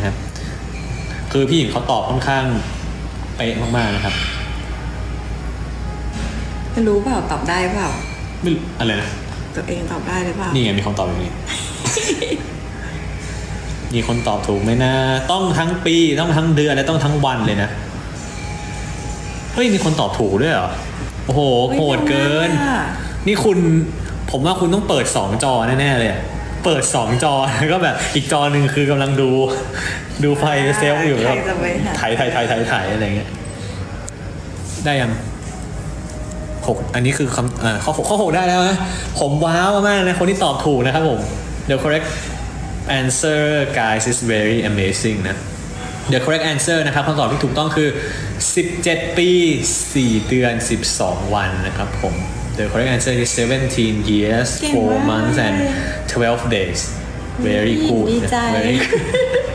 นะครับ คือพี่หญิงเขาตอบค่อนข้างเป๊ะมากๆนะครับไม่รู้เปล่าตอบได้เปล่าไม่รู้อะไรนะตัวเองตอบได้หรือเปล่านี่ไงมีคนตอบอย่างนี้ มีคนตอบถูกไหมนะ ต้องทั้งปีต้องทั้งเดือนและต้องทั้งวันเลยนะเฮ้ยมีคนตอบถูกด้วยเหรอโอ้โหฮ้ยโหดเกินร็วมากอะนี่คุณผมว่าคุณต้องเปิดสองจอแน่ๆเลยอะ เปิดสองจอแล้วก็แบบอีกจอหนึ่งคือกำลังดูดูไฟเซลล์อยู่ใคแล้รวจะไปหาถ่ายถ่ายถ่ายถ่ายถ่ายอะไรเงี้ย ได้ยังหกอันนี้คือคำเอ่อข้อหกข้อหกได้แล้วนะ ผมว้าวมากๆนะ คนที่ตอบถูกนะครับผม The correct answer guys is very amazing นะ The correct answer นะครับคำตอบที่ถูกต้องคือ 17 ปี 4 เดือน 12 วันนะครับผม The correct answer is 17 years เก่งมาก4 months and 12 days very good ดีใจ very good